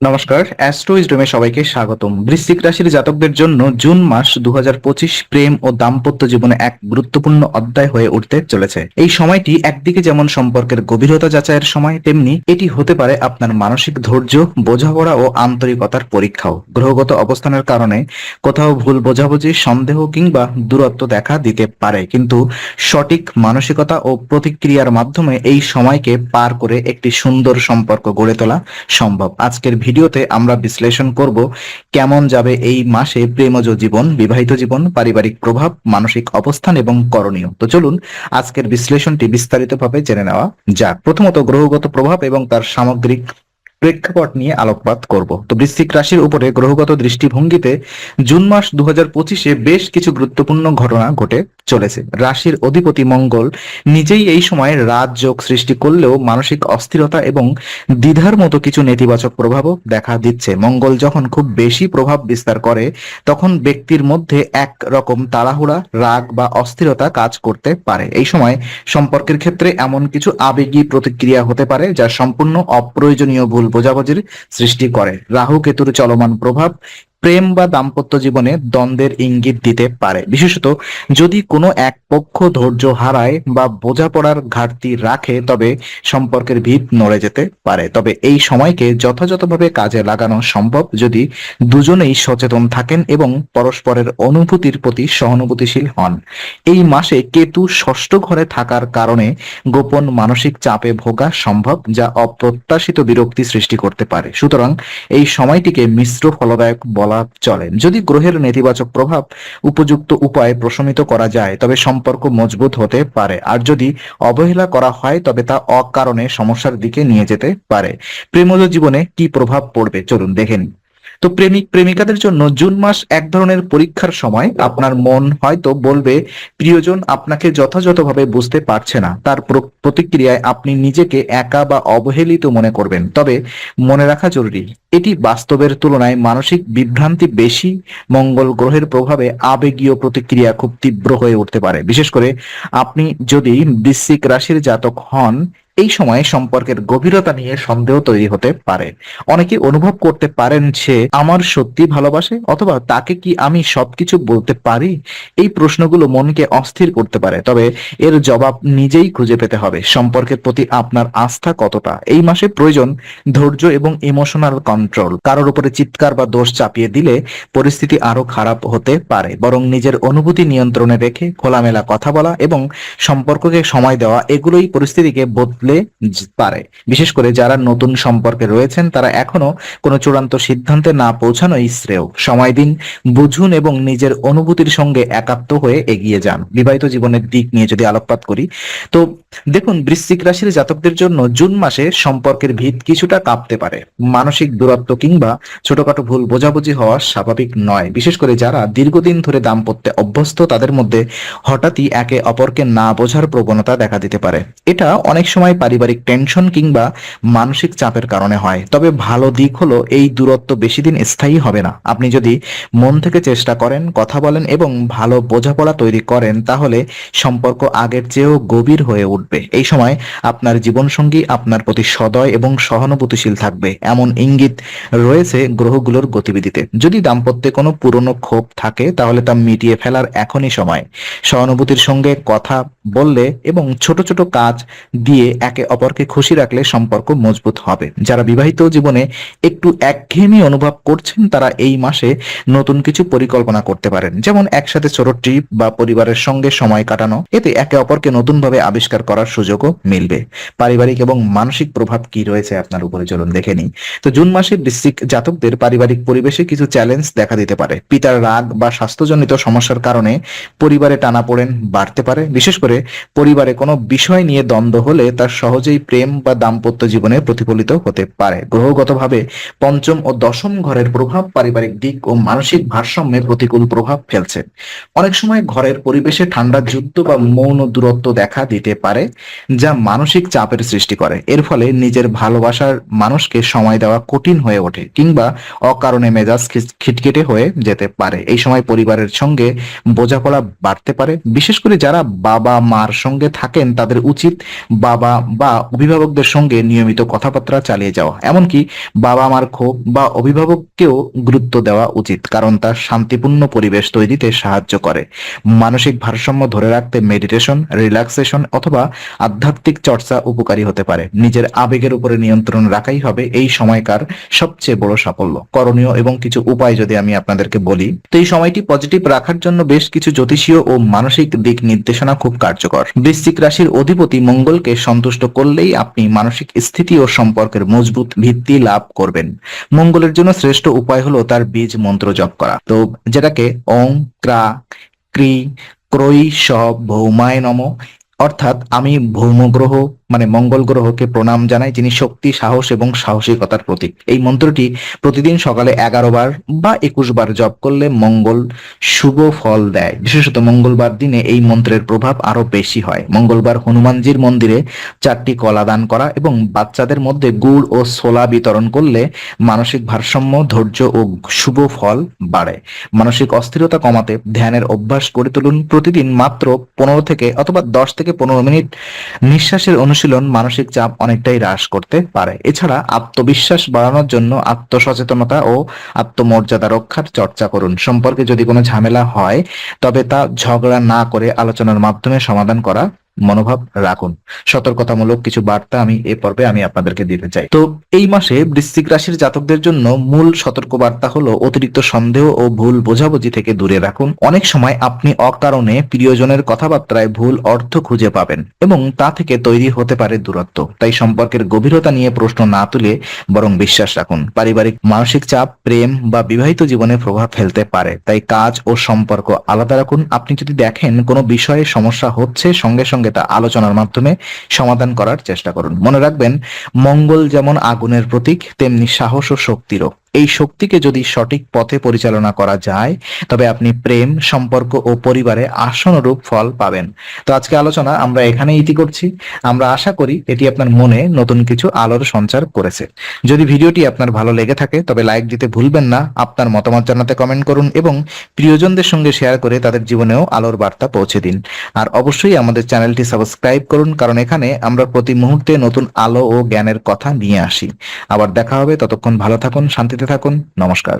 নমস্কার অ্যাস্ট্রো ইজডমে সবাইকে স্বাগতম। বৃশ্চিক রাশির জাতকদের জন্য জুন মাস দু প্রেম ও দাম্পত্য জীবনে এক গুরুত্বপূর্ণ অধ্যায় হয়ে উঠতে চলেছে। এই সময়টি একদিকে যেমন সম্পর্কের গভীরতা যাচাইয়ের সময়, তেমনি এটি হতে পারে আপনার মানসিক ধৈর্য, বোঝাপড়া ও আন্তরিকতার পরীক্ষাও। গ্রহগত অবস্থানের কারণে কোথাও ভুল বোঝাবুঝি, সন্দেহ কিংবা দূরত্ব দেখা দিতে পারে। কিন্তু সঠিক মানসিকতা ও প্রতিক্রিয়ার মাধ্যমে এই সময়কে পার করে একটি সুন্দর সম্পর্ক গড়ে তোলা সম্ভব। আজকের ভিডিওতে আমরা বিশ্লেষণ করব কেমন যাবে এই মাসে প্রেমজ জীবন, বিবাহিত জীবন, পারিবারিক প্রভাব, মানসিক অবস্থান এবং করণীয়। তো চলুন, আজকের বিশ্লেষণটি বিস্তারিতভাবে জেনে নেওয়া যাক। প্রথমত গ্রহগত প্রভাব এবং তার সামগ্রিক প্রেক্ষাপট নিয়ে আলোকপাত করব। তো বৃশ্চিক রাশির উপরে গ্রহগত দৃষ্টিভঙ্গিতে জুন মাস দু পঁচিশে বেশ কিছু গুরুত্বপূর্ণ ঘটনা ঘটে। চলেছে। রাশির অধিপতি মঙ্গল নিজেই এই সময় রাজযোগ সৃষ্টি করলেও মানসিক অস্থিরতা এবং দ্বিধার মতো কিছু নেতিবাচক প্রভাবও দেখা দিচ্ছে। মঙ্গল যখন খুব বেশি প্রভাব বিস্তার করে, তখন ব্যক্তির মধ্যে এক রকম তাড়াহুড়া, রাগ বা অস্থিরতা কাজ করতে পারে। এই সময় সম্পর্কের ক্ষেত্রে এমন কিছু আবেগী প্রতিক্রিয়া হতে পারে যা সম্পূর্ণ অপ্রয়োজনীয় ভুল বোঝাবুঝির সৃষ্টি করে। রাহু কেতুর চলমান প্রভাব প্রেম বা দাম্পত্য জীবনে দ্বন্দ্বের ইঙ্গিত দিতে পারে। বিশেষত যদি কোনো এক পক্ষ ধৈর্য হারায় বা বোঝাপড়ার ঘাটতি রাখে, তবে সম্পর্কের ভিত নড়ে যেতে পারে। তবে এই সময়কে যথাযথভাবে কাজে লাগানো সম্ভব যদি দুজনেই সচেতন থাকেন এবং পরস্পরের অনুভূতির প্রতি সহানুভূতিশীল হন। এই মাসে কেতু ষষ্ঠ ঘরে থাকার কারণে গোপন মানসিক চাপে ভোগা সম্ভব, যা অপ্রত্যাশিত বিরক্তি সৃষ্টি করতে পারে। সুতরাং এই সময়টিকে মিশ্র ফলদায়ক বলা চলে। যদি গ্রহের নেতিবাচক প্রভাব উপযুক্ত উপায়ে প্রশমিত করা যায়, তবে সম্পর্ক মজবুত হতে পারে। আর যদি অবহেলা করা হয়, তবে তা অকারণে সমস্যার দিকে নিয়ে যেতে পারে। প্রেমজ জীবনে কি প্রভাব পড়বে? চলুন দেখেন তো প্রেমিক, প্রেমিকাদের জন্য জুন মাস এক ধরনের পরীক্ষার সময় আপনার মন হয়তো বলবে, প্রিয়জন আপনাকে যথাযথভাবে বুঝতে পারছে না। তার প্র- প্রতিক্রিয়ায় আপনি নিজেকে একা বা অবহেলিত মনে করবেন। তবে মনে রাখা জরুরি, এটি বাস্তবের তুলনায় মানসিক বিভ্রান্তি বেশি, মঙ্গল গ্রহের প্রভাবে আবেগীয় প্রতিক্রিয়া খুব তীব্র হয়ে উঠতে পারে। বিশেষ করে আপনি যদি বৃশ্চিক রাশির জাতক হন এই সময়ে সম্পর্কের গভীরতা নিয়ে সন্দেহ তৈরি হতে পারে। অনেকে অনুভব করতে পারেন যে, আমার সত্যি ভালোবাসে অথবা তাকে কি আমি সবকিছু বলতে পারি? এই প্রশ্নগুলো মনকে অস্থির করতে পারে, তবে এর জবাব নিজেই খুঁজে পেতে হবে। সম্পর্কের প্রতি আপনার আস্থা কতটা? এই মাসে প্রয়োজন ধৈর্য এবং ইমোশনাল কন্ট্রোল কারোর উপরে চিৎকার বা দোষ চাপিয়ে দিলে পরিস্থিতি আরও খারাপ হতে পারে। বরং নিজের অনুভূতি নিয়ন্ত্রণে রেখে খোলামেলা কথা বলা এবং সম্পর্ককে সময় দেওয়া, এগুলোই পরিস্থিতিকে বদলে জ- পারে। বিশেষ করে যারা নতুন সম্পর্কে রয়েছেন, তারা এখনও কোনো চূড়ান্ত সিদ্ধান্তে না পৌঁছানোই শ্রেয়। সময় দিন, বুঝুন এবং নিজের অনুভূতির সঙ্গে একাত্ম হয়ে এগিয়ে যান। বিবাহিত জীবনের দিক নিয়ে যদি আলোকপাত করি, তো দেখুন, বৃশ্চিক রাশির জাতকদের জন্য জুন মাসে সম্পর্কের ভিত কিছুটা কাঁপতে পারে। মানসিক দূরত্ব কিংবা ছোটখাটো ভুল বোঝাবুঝি হওয়া স্বাভাবিক নয়। বিশেষ করে যারা দীর্ঘদিন ধরে দাম্পত্যে অভ্যস্ত, তাদের মধ্যে হঠাৎই একে অপরকে না বোঝার প্রবণতা দেখা দিতে পারে। এটা অনেক সময় পারিবারিক টেনশন কিংবা মানসিক চাপের কারণে হয়। তবে ভালো দিক হলো, এই দূরত্ব বেশি দিন স্থায়ী হবে না। আপনি যদি মন থেকে চেষ্টা করেন, কথা বলেন এবং ভালো বোঝাপড়া তৈরি করেন, তাহলে সম্পর্ক আগের চেয়েও গভীর হয়ে উঠবে। এই সময় আপনার জীবনসঙ্গী আপনার প্রতি সদয় এবং সহানুভূতিশীল থাকবে। এমন ইঙ্গিত রয়েছে গ্রহগুলোর গতিবিধিতে। যদি দাম্পত্যে কোনো পুরনো ক্ষোভ থাকে, তাহলে তা মিটিয়ে ফেলার এখনই সময়। সহানুভূতির সঙ্গে কথা বললে এবং ছোট ছোট কাজ দিয়ে একে অপরকে খুশি রাখলে সম্পর্ক মজবুত হবে। যারা বিবাহিত জীবনে একটু একঘেয়েমি অনুভব করছেন, তারা এই মাসে নতুন কিছু পরিকল্পনা করতে পারেন। যেমন একসাথে ছোট ট্রিপ বা পরিবারের সঙ্গে সময় কাটানো। এতে একে অপরকে নতুনভাবে আবিষ্কার করার সুযোগও মিলবে। পারিবারিক এবং মানসিক প্রভাব কি রয়েছে আপনার উপরে চলুন দেখে নিই। তো জুন মাসে বৃশ্চিক জাতকদের পারিবারিক পরিবেশে কিছু চ্যালেঞ্জ দেখা দিতে পারে। পিতার রাগ বা স্বাস্থ্যজনিত সমস্যার কারণে পরিবারে টানাপোড়েন বাড়তে পারে। বিশেষ করে পরিবারে কোনো বিষয় নিয়ে দ্বন্দ্ব হলে তার সহজেই প্রেম বা দাম্পত্য জীবনে প্রতিফলিত হতে পারে। গ্রহগতভাবে পঞ্চম ও দশম ঘরের প্রভাব পারিবারিক দিক ও মানসিক ভারসাম্যে প্রতিকূল প্রভাব ফেলছে। অনেক সময় ঘরের পরিবেশে ঠান্ডা যুদ্ধ বা মৌন দূরত্ব দেখা দিতে পারে। পারে যা মানসিক চাপের সৃষ্টি করে। এর ফলে নিজের ভালোবাসার মানুষকে সময় দেওয়া কঠিন হয়ে ওঠে কিংবা অকারণে মেজাজ খিটখিটে হয়ে যেতে পারে। এই সময় পরিবারের সঙ্গে বোঝাপড়া বাড়তে পারে। বিশেষ করে যারা বাবা, মার সঙ্গে থাকেন, তাদের উচিত বাবা বা অভিভাবকদের সঙ্গে নিয়মিত কথাবার্তা চালিয়ে যাওয়া। এমনকি বাবা মার ক্ষোভ বা অভিভাবককেও গুরুত্ব দেওয়া উচিত, কারণ তা শান্তিপূর্ণ পরিবেশ তৈরিতে সাহায্য করে। মানসিক ভারসাম্য ধরে রাখতে মেডিটেশন রিল্যাক্সেশন অথবা আধ্যাত্মিক চর্চা উপকারী হতে পারে। নিজের আবেগের উপরে নিয়ন্ত্রণ রাখাই হবে এই সময়কার সবচেয়ে বড় সাফল্য। করণীয় এবং কিছু উপায় যদি আমি আপনাদেরকে বলি, তো এই সময়টি পজিটিভ রাখার জন্য বেশ কিছু জ্যোতিষীয় ও মানসিক দিক নির্দেশনা খুব কার্যকর। বৃশ্চিক রাশির অধিপতি মঙ্গলকে সন্তুষ্ট করলেই আপনি মানসিক স্থিতি ও সম্পর্কের মজবুত ভিত্তি লাভ করবেন। মঙ্গলের জন্য শ্রেষ্ঠ উপায় হলো তার বীজ মন্ত্র জপ করা। তো যেটাকে অং ক্রা, ক্রি ক্রয়ী স ভৌমায় নম অর্থাৎ আমি ভৌম গ্রহ মানে মঙ্গল গ্রহকে প্রণাম জানাই, যিনি শক্তি, সাহস এবং সাহসিকতার প্রতীক। এই মন্ত্রটি প্রতিদিন সকালে এগারো বার বা একুশ বার জপ করলে মঙ্গল শুভ ফল দেয়। বিশেষত মঙ্গলবার দিনে এই মন্ত্রের প্রভাব আরও বেশি হয়। মঙ্গলবার হনুমানজির মন্দিরে চারটি কলা দান করা এবং বাচ্চাদের মধ্যে গুড় ও ছোলা বিতরণ করলে মানসিক ভারসাম্য, ধৈর্য ও শুভ ফল বাড়ে। মানসিক অস্থিরতা কমাতে ধ্যানের অভ্যাস করে তুলুন প্রতিদিন মাত্র পনেরো থেকে অথবা দশ থেকে পনেরো মিনিট নিঃশ্বাসের অনুশীলন মানসিক চাপ অনেকটাই হ্রাস করতে পারে। এছাড়া আত্মবিশ্বাস বাড়ানোর জন্য আত্মসচেতনতা ও আত্মমর্যাদা রক্ষার চর্চা করুন। সম্পর্কে যদি কোনো ঝামেলা হয়, তবে তা ঝগড়া না করে আলোচনার মাধ্যমে সমাধান করা মনোভাব রাখুন। সতর্কতামূলক কিছু বার্তা আমি এ পর্বে আমি আপনাদেরকে দিতে চাই। তো এই মাসে বৃশ্চিক রাশির জাতকদের জন্য মূল সতর্ক বার্তা হলো অতিরিক্ত সন্দেহ ও ভুল বোঝাবুঝি থেকে দূরে রাখুন। অনেক সময় আপনি অকারণে প্রিয়জনের কথাবার্তায় ভুল অর্থ খুঁজে পাবেন এবং তা থেকে তৈরি হতে পারে দূরত্ব। তাই সম্পর্কের গভীরতা নিয়ে প্রশ্ন না তুলে বরং বিশ্বাস রাখুন। পারিবারিক মানসিক চাপ, প্রেম বা বিবাহিত জীবনে প্রভাব ফেলতে পারে। তাই কাজ ও সম্পর্ক আলাদা রাখুন। আপনি যদি দেখেন কোনো বিষয়ে সমস্যা হচ্ছে, সঙ্গে সঙ্গে তা আলোচনার মাধ্যমে সমাধান করার চেষ্টা করুন। মনে রাখবেন, মঙ্গল যেমন আগুনের প্রতীক, তেমনি সাহস ও শক্তিরও। এই শক্তিকে যদি সঠিক পথে পরিচালনা করা যায়, তবে আপনি প্রেম, সম্পর্ক ও পরিবারে আসনরূপ ফল পাবেন। তো আজকে আলোচনা আমরা এখানে ইতি করছি। আমরা আশা করি এটি আপনার মনে নতুন কিছু আলোর সঞ্চার করেছে। যদি ভিডিওটি আপনার ভালো লেগে থাকে, তবে লাইক দিতে ভুলবেন না, আপনার মতামত জানাতে কমেন্ট করুন এবং প্রিয়জনদের সঙ্গে শেয়ার করে তাদের জীবনেও আলোর বার্তা পৌঁছে দিন। আর অবশ্যই আমাদের চ্যানেলটি সাবস্ক্রাইব করুন, কারণ এখানে আমরা প্রতি মুহূর্তে নতুন আলো ও জ্ঞানের কথা নিয়ে আসি। আবার দেখা হবে, ততক্ষণ ভালো থাকুন, শান্তিতে থাকুন। নমস্কার।